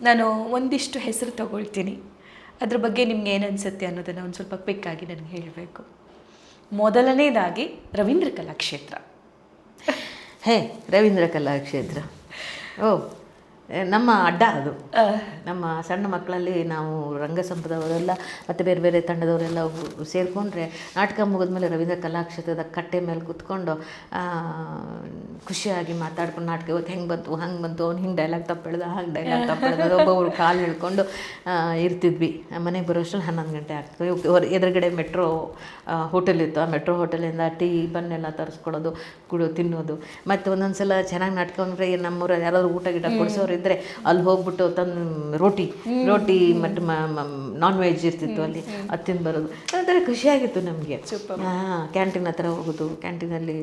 ನಾನು ಒಂದಿಷ್ಟು ಹೆಸರು ತಗೊಳ್ತೀನಿ. ಅದ್ರ ಬಗ್ಗೆ ನಿಮ್ಗೆ ಏನು ಅನಿಸುತ್ತೆ ಅನ್ನೋದನ್ನು ಒಂದು ಸ್ವಲ್ಪ ಕ್ವಿಕ್ಕಾಗಿ ನನಗೆ ಹೇಳಬೇಕು. ಮೊದಲನೇದಾಗಿ ರವೀಂದ್ರ ಕಲಾಕ್ಷೇತ್ರ. ಹೇ, ರವೀಂದ್ರ ಕಲಾಕ್ಷೇತ್ರ. ಓ ನಮ್ಮ ಅಡ್ಡ ಅದು. ನಮ್ಮ ಸಣ್ಣ ಮಕ್ಕಳಲ್ಲಿ ನಾವು ರಂಗಸಂಪದವರೆಲ್ಲ ಮತ್ತು ಬೇರೆ ಬೇರೆ ತಂಡದವರೆಲ್ಲ ಸೇರಿಕೊಂಡ್ರೆ ನಾಟಕ ಮುಗಿದ್ಮೇಲೆ ರವೀಂದ್ರ ಕಲಾಕ್ಷೇತ್ರದ ಕಟ್ಟೆ ಮೇಲೆ ಕೂತ್ಕೊಂಡು ಖುಷಿಯಾಗಿ ಮಾತಾಡ್ಕೊಂಡು ನಾಟಕ ಇವತ್ತು ಹೆಂಗೆ ಬಂತು ಹಂಗೆ ಬಂತು ಅವ್ನು ಹಿಂಗೆ ಡೈಲಾಗ್ ತಪ್ಪು ಹೇಳ್ದ ಹಾಗೆ ಡೈಲಾಗ್ ತಪ್ಪೆಳ್ದ ಒಬ್ಬೊಬ್ರು ಕಾಲು ಹಿಡ್ಕೊಂಡು ಇರ್ತಿದ್ವಿ. ಮನೆಗೆ ಬರೋಷ್ಟರಲ್ಲಿ ಹನ್ನೊಂದು ಗಂಟೆ ಆಗ್ತದೆ. ಎದುರುಗಡೆ ಮೆಟ್ರೋ ಹೋಟೆಲ್ ಇತ್ತು. ಆ ಮೆಟ್ರೋ ಹೋಟೆಲಿಂದ ಟೀ ಬನ್ನೆಲ್ಲ ತರಿಸ್ಕೊಡೋದು ಕುಡು ತಿನ್ನೋದು. ಮತ್ತು ಒಂದೊಂದು ಸಲ ಚೆನ್ನಾಗಿ ನಾಟಕ ಅಂದರೆ ನಮ್ಮೂರ ಯಾರಾದ್ರು ಊಟ ಗಿಟ ಕೊಡಿಸೋರು ಇದ್ದರೆ ಅಲ್ಲಿ ಹೋಗ್ಬಿಟ್ಟು ತಂದು ರೋಟಿ ರೋಟಿ ಮತ್ತು ನಾನ್ ವೆಜ್ ಇರ್ತಿತ್ತು ಅಲ್ಲಿ ಅದು ತಿಂದು ಬರೋದು ಒಂಥರ ಖುಷಿಯಾಗಿತ್ತು ನಮಗೆ. ಹಾಂ ಕ್ಯಾಂಟೀನ್ ಹತ್ರ ಹೋಗೋದು ಕ್ಯಾಂಟೀನಲ್ಲಿ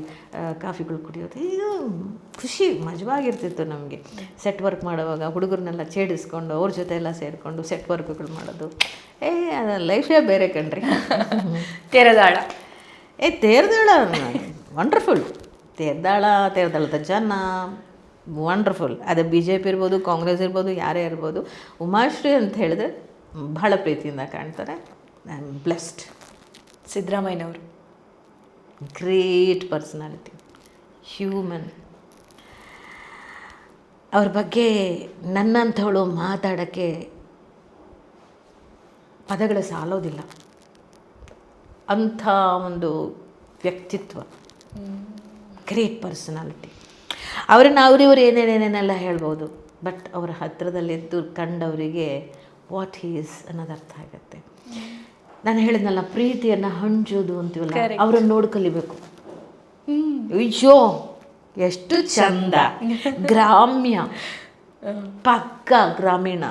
ಕಾಫಿಗಳು ಕುಡಿಯೋದು ಇದು ಖುಷಿ ಮಜವಾಗಿರ್ತಿತ್ತು ನಮಗೆ. ಸೆಟ್ ವರ್ಕ್ ಮಾಡುವಾಗ ಹುಡುಗರನ್ನೆಲ್ಲ ಛೇಡಿಸ್ಕೊಂಡು ಅವ್ರ ಜೊತೆ ಎಲ್ಲ ಸೇರಿಕೊಂಡು ಸೆಟ್ ವರ್ಕ್ಗಳು ಮಾಡೋದು. ಏ ಲೈಫೇ ಬೇರೆ ಕಣ್ರಿ. ತೆರೆದಾಳ. ಏ ತೇರ್ದಾಳ ವಂಡರ್ಫುಲ್ ತೇರ್ದಾಳ ತೇರ್ದಾಳದ ಜನ. ವಂಡರ್ಫುಲ್ ಅದು ಬಿ ಜೆ ಪಿ ಇರ್ಬೋದು ಕಾಂಗ್ರೆಸ್ ಇರ್ಬೋದು ಯಾರೇ ಇರ್ಬೋದು ಉಮಾಶ್ರೀ ಅಂತ ಹೇಳಿದ್ರೆ ಬಹಳ ಪ್ರೀತಿಯಿಂದ ಕಾಣ್ತಾರೆ. ಐ ಆಮ್ ಬ್ಲೆಸ್ಡ್ ಸಿದ್ದರಾಮಯ್ಯನವರು. ಗ್ರೇಟ್ ಪರ್ಸನಾಲಿಟಿ ಹ್ಯೂಮನ್ ಅವ್ರ ಬಗ್ಗೆ ನನ್ನಂಥವಳು ಮಾತಾಡೋಕ್ಕೆ ಪದಗಳು ಸಾಲೋದಿಲ್ಲ. ಅಂಥ ಒಂದು ವ್ಯಕ್ತಿತ್ವ. ಗ್ರೇಟ್ ಪರ್ಸನಾಲಿಟಿ ಅವ್ರನ್ನ ಅವ್ರಿವ್ರು ಏನೇನೇನೆಲ್ಲ ಹೇಳ್ಬೋದು. ಬಟ್ ಅವರ ಹತ್ತಿರದಲ್ಲಿದ್ದು ಕಂಡವರಿಗೆ ವಾಟ್ ಈಸ್ ಅನ್ನೋದು ಅರ್ಥ ಆಗುತ್ತೆ. ನಾನು ಹೇಳಿದ್ನಲ್ಲ ಪ್ರೀತಿಯನ್ನು ಹಂಚೋದು ಅಂತೀವಲ್ಲ ಅವ್ರನ್ನ ನೋಡಿ ಕಲಿಬೇಕು ಅಯ್ಯೋ ಎಷ್ಟು ಚಂದ. ಗ್ರಾಮ್ಯ. ಪಕ್ಕ ಗ್ರಾಮೀಣ.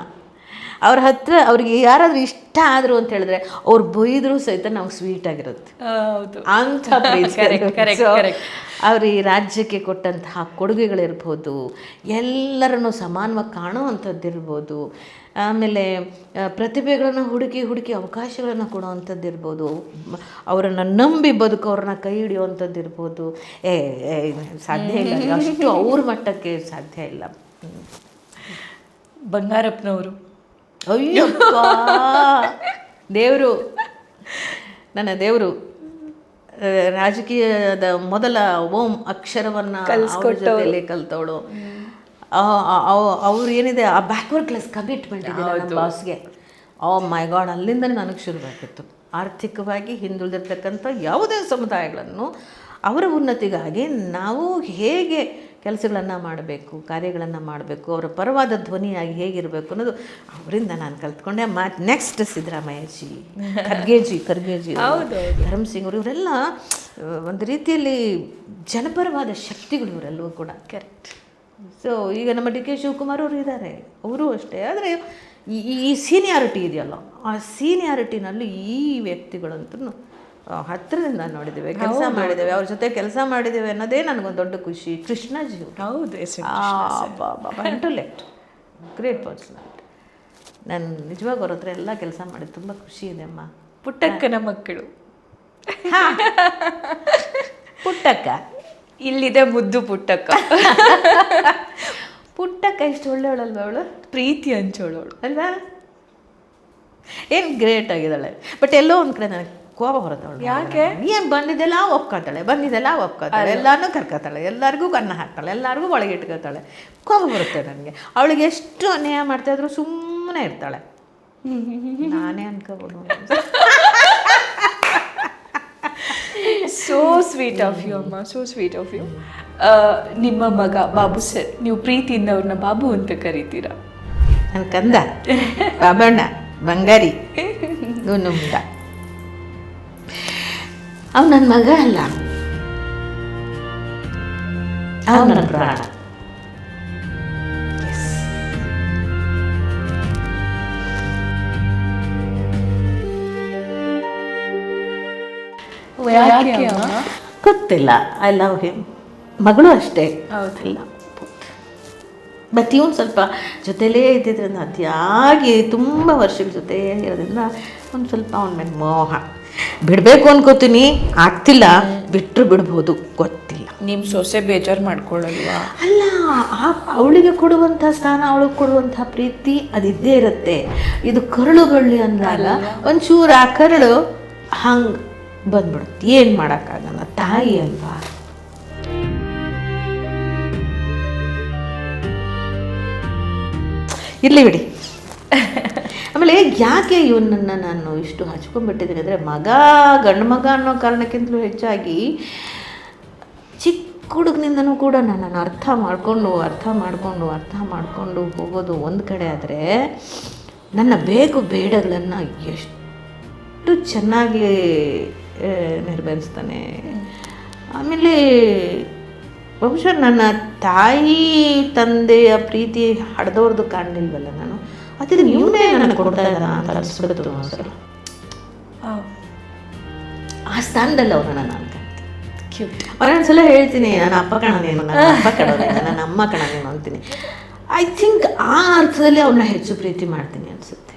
ಅವ್ರ ಹತ್ರ ಅವ್ರಿಗೆ ಯಾರಾದರೂ ಇಷ್ಟ ಆದರು ಅಂತ ಹೇಳಿದ್ರೆ ಅವ್ರು ಬೈದರೂ ಸಹಿತ ನಾವು ಸ್ವೀಟ್ ಆಗಿರುತ್ತೆ ಅಂಥ. ಅವರು ಈ ರಾಜ್ಯಕ್ಕೆ ಕೊಟ್ಟಂತಹ ಕೊಡುಗೆಗಳಿರ್ಬೋದು ಎಲ್ಲರನ್ನು ಸಮಾನವಾಗಿ ಕಾಣುವಂಥದ್ದಿರ್ಬೋದು ಆಮೇಲೆ ಆ, ಪ್ರತಿಭೆಗಳನ್ನು ಹುಡುಕಿ ಹುಡುಕಿ ಅವಕಾಶಗಳನ್ನು ಕೊಡುವಂಥದ್ದಿರ್ಬೋದು ಇರ್ಬೋದು ಅವರನ್ನು ನಂಬಿ ಬದುಕೋರನ್ನ ಕೈ ಹಿಡಿಯುವಂಥದ್ದು ಇರ್ಬೋದು ಏ, ಸಾಧ್ಯ ಇಲ್ಲ. ಅಷ್ಟು ಅವ್ರ ಮಟ್ಟಕ್ಕೆ ಸಾಧ್ಯ ಇಲ್ಲ. ಬಂಗಾರಪ್ಪನವರು. ಅಯ್ಯಪ್ಪ. ದೇವರು ನನ್ನ ದೇವರು ರಾಜಕೀಯದ ಮೊದಲ ಓಂ ಅಕ್ಷರವನ್ನ ಜೊತೆಲಿ ಕಲ್ತವಳು. ಅವ್ರು ಏನಿದೆ ಆ ಬ್ಯಾಕ್ವರ್ಡ್ ಕ್ಲಾಸ್ ಕಮಿಟ್ಮೆಂಟ್ ಇದೆ ಬಾಸ್ಗೆ ಓ ಮೈ ಗಾಡ್ ಅಲ್ಲಿಂದನೇ ನನಗೆ ಶುರುವಾಗಿತ್ತು ಆರ್ಥಿಕವಾಗಿ ಹಿಂದುಳಿದಿರ್ತಕ್ಕಂಥ ಯಾವುದೇ ಸಮುದಾಯಗಳನ್ನು ಅವರ ಉನ್ನತಿಗಾಗಿ ನಾವು ಹೇಗೆ ಕೆಲಸಗಳನ್ನು ಮಾಡಬೇಕು ಕಾರ್ಯಗಳನ್ನು ಮಾಡಬೇಕು ಅವರ ಪರವಾದ ಧ್ವನಿಯಾಗಿ ಹೇಗಿರಬೇಕು ಅನ್ನೋದು ಅವರಿಂದ ನಾನು ಕಲ್ತ್ಕೊಂಡೆ. ಮಾ ನೆಕ್ಸ್ಟ್ ಸಿದ್ದರಾಮಯ್ಯಜಿ ಖರ್ಗೆಜಿ ಖರ್ಗೆಜಿ ಧರ್ಮ್ ಸಿಂಗ್ ಅವರು ಇವರೆಲ್ಲ ಒಂದು ರೀತಿಯಲ್ಲಿ ಜನಪರವಾದ ಶಕ್ತಿಗಳು ಇವರೆಲ್ಲವೂ ಕೂಡ. ಕರೆಕ್ಟ್ ಸೊ ಈಗ ನಮ್ಮ ಡಿ ಕೆ ಶಿವಕುಮಾರ್ ಅವರು ಇದ್ದಾರೆ. ಅವರು ಅಷ್ಟೇ. ಆದರೆ ಈ ಈ ಸೀನಿಯಾರಿಟಿ ಇದೆಯಲ್ಲ ಆ ಸೀನಿಯಾರಿಟಿನಲ್ಲಿ ಈ ವ್ಯಕ್ತಿಗಳಂತೂ ಹತ್ತಿರದಿಂದ ನೋಡಿದ್ದೇವೆ ಕೆಲಸ ಮಾಡಿದ್ದೇವೆ. ಅವ್ರ ಜೊತೆ ಕೆಲಸ ಮಾಡಿದ್ದೇವೆ ಅನ್ನೋದೇ ನನಗೊಂದು ದೊಡ್ಡ ಖುಷಿ. ಕೃಷ್ಣ ಜೀವ ಹೌದು ಗ್ರೇಟ್ ಪರ್ಸನಾಲಿಟಿ ನಾನು ನಿಜವಾಗಿ ಅವ್ರ ಹತ್ರ ಎಲ್ಲ ಕೆಲಸ ಮಾಡಿ ತುಂಬ ಖುಷಿ ಇದೆ ಅಮ್ಮ. ಪುಟ್ಟಕ್ಕನ ಮಕ್ಕಳು. ಪುಟ್ಟಕ್ಕ. ಇಲ್ಲಿದೆ ಮುದ್ದು ಪುಟ್ಟಕ್ಕ. ಪುಟ್ಟಕ್ಕ ಇಷ್ಟು ಒಳ್ಳೆಯವಳಲ್ವ ಅವಳು? ಪ್ರೀತಿ ಹಂಚೋಳವಳು. ಅಲ್ವಾ? ಏನು ಗ್ರೇಟ್ ಆಗಿದ್ದಾಳೆ. ಬಟ್ ಎಲ್ಲೋ ಒಂದು ಕಡೆ ನನಗೆ ಕೋಪ ಹೊರತಾಳು ಯಾಕೆ? ಏನು ಬಂದಿದ್ದೆಲ್ಲ ಒಪ್ಕೋತಾಳೆ ಬಂದಿದ್ದೆಲ್ಲ ಒಪ್ಕೋತಾಳೆ ಎಲ್ಲಾರನ್ನೂ ಕರ್ಕೋತಾಳೆ ಎಲ್ಲರಿಗೂ ಕನ್ನ ಹಾಕ್ತಾಳೆ ಎಲ್ಲರಿಗೂ ಒಳಗೆ ಇಟ್ಕೋತಾಳೆ ಕೋಪ ಬರುತ್ತೆ ನನಗೆ. ಅವಳಿಗೆ ಎಷ್ಟು ಅನ್ಯಾಯ ಮಾಡ್ತಾ ಇದ್ರು ಸುಮ್ಮನೆ ಇರ್ತಾಳೆ. ನಾನೇ ಅನ್ಕೋಬೋದು. ಸೋ ಸ್ವೀಟ್ ಆಫ್ ಯು ಅಮ್ಮ. ಸೋ ಸ್ವೀಟ್ ಆಫ್ ಯು ನಿಮ್ಮ ಮಗ ಬಾಬು ಸರ್ ನೀವು ಪ್ರೀತಿಯಿಂದ ಅವ್ರನ್ನ ಬಾಬು ಅಂತ ಕರಿತೀರಾ? ನನ್ನ ಕಂದ ಬಾಬಣ್ಣ ಬಂಗಾರಿ ಗುನುಮುಂಡ ಅವ್ ನನ್ನ ಮಗ ಅಲ್ಲ. ಅವ್ ನನ್ನ ಪ್ರಾಣ. ಗೊತ್ತಿಲ್ಲ. ಐ ಲವ್ ಹಿಮ್ ಮಗಳು ಅಷ್ಟೇ. ಇಲ್ಲ ಬಟ್ ಇವನು ಸ್ವಲ್ಪ ಜೊತೆಲೇ ಇದ್ದಿದ್ರಿಂದ ಅತಿಯಾಗಿ ತುಂಬ ವರ್ಷದ ಜೊತೆ ಇರೋದ್ರಿಂದ ಒಂದು ಸ್ವಲ್ಪ ಅವನ ಮೇಲೆ ಮೋಹ. ಬಿಡಬೇಕು ಅನ್ಕೋತೀನಿ. ಆಗ್ತಿಲ್ಲ. ಬಿಟ್ಟರು ಬಿಡ್ಬೋದು. ಗೊತ್ತಿಲ್ಲ. ನಿಮ್ಮ ಸೊಸೆ ಬೇಜಾರು ಮಾಡ್ಕೊಳ್ಳಲ್ವಾ ಅಲ್ಲ ಅವಳಿಗೆ ಕೊಡುವಂಥ ಸ್ಥಾನ ಅವಳಿಗೆ ಕೊಡುವಂಥ ಪ್ರೀತಿ ಅದಿದ್ದೇ ಇರುತ್ತೆ. ಇದು ಕರುಳುಗಳ್ಳಿ ಅಂದಾಗ ಒಂಚೂರು ಆ ಕರಳು ಹಂಗೆ ಬಂದ್ಬಿಡುತ್ತೆ. ಏನು ಮಾಡೋಕ್ಕಾಗಲ್ಲ. ತಾಯಿ ಅಲ್ವಾ? ಇರಲಿ ಬಿಡಿ. ಆಮೇಲೆ ಯಾಕೆ ಇವನನ್ನು ನಾನು ಇಷ್ಟು ಹಚ್ಕೊಂಡ್ಬಿಟ್ಟಿದ್ದೀನಿ ಅಂದರೆ ಮಗ, ಗಂಡು ಮಗ ಅನ್ನೋ ಕಾರಣಕ್ಕಿಂತಲೂ ಹೆಚ್ಚಾಗಿ ಚಿಕ್ಕ ಹುಡುಗನಿಂದನೂ ಕೂಡ ನನ್ನನ್ನು ಅರ್ಥ ಮಾಡಿಕೊಂಡು ಅರ್ಥ ಮಾಡಿಕೊಂಡು ಅರ್ಥ ಮಾಡಿಕೊಂಡು ಹೋಗೋದು ಒಂದು ಕಡೆ ಆದರೆ ನನ್ನ ಬೇಕು ಬೇಡಗಳನ್ನು ಎಷ್ಟು ಚೆನ್ನಾಗಿ ನೆರವೇರಿಸ್ತಾನೆ ಆಮೇಲೆ ಬಹುಶಃ ನನ್ನ ತಾಯಿ, ತಂದೆಯ ಪ್ರೀತಿ ಹಡ್ದವ್ರದ್ದು ಕಾಣಲಿಲ್ವಲ್ಲ ನಾನು? ಅದಕ್ಕೆ ಇವನೇ ನನಗೆ ಕೊಡ್ತಾ ಇದ್ದಾನ ಅಂತ ಅನಿಸ್ಬಿಡ್ತು ಸರ್. ಆ ಸ್ಥಾನದಲ್ಲಿ ಅವ್ರನ್ನ ನಾನು ಕಾಣ್ತೀನಿ ಹೇಳ್ತೀನಿ ನಾನು ಅಪ್ಪ ಕಣ ನೀನು, ನನ್ನ ಅಪ್ಪ ಕಣ ನೀನು, ನನ್ನ ಅಮ್ಮ ಕಣ ಅಂತೀನಿ. ಐ ಥಿಂಕ್ ಆ ಅರ್ಥದಲ್ಲಿ ಅವ್ರನ್ನ ಹೆಚ್ಚು ಪ್ರೀತಿ ಮಾಡ್ತೀನಿ ಅನ್ಸುತ್ತೆ.